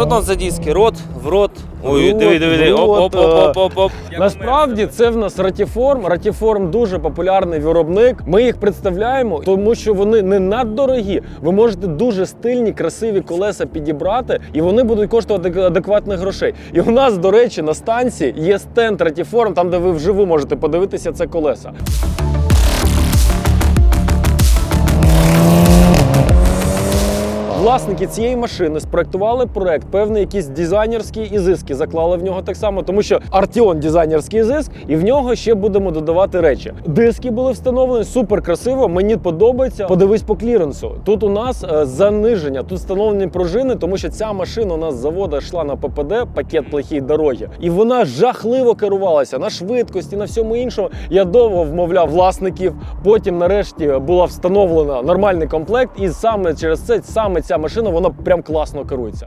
що там за диски? Рот, в рот. Ой, Рот, диви, диви, диви. Оп, оп, оп, оп, оп, оп. Насправді це в нас Ратіформ. Ратіформ дуже популярний виробник. Ми їх представляємо, тому що вони не наддорогі. Ви можете дуже стильні, красиві колеса підібрати, і вони будуть коштувати адекватних грошей. І у нас, до речі, на станції є стенд Ратіформ, там де ви вживу можете подивитися це колеса. Власники цієї машини спроектували проект, певний якісь дизайнерські ізиски заклали в нього так само, тому що Артіон дизайнерський ізиск, і в нього ще будемо додавати речі. Диски були встановлені супер красиво. Мені подобається. Подивись по кліренсу. Тут у нас е, заниження, тут встановлені пружини, тому що ця машина у нас з заводу йшла на ППД, пакет плохій дороги, і вона жахливо керувалася на швидкості, на всьому іншому. Я довго вмовляв власників. Потім, нарешті, була встановлена нормальний комплект, і саме через це саме ця машина вона прям класно керується.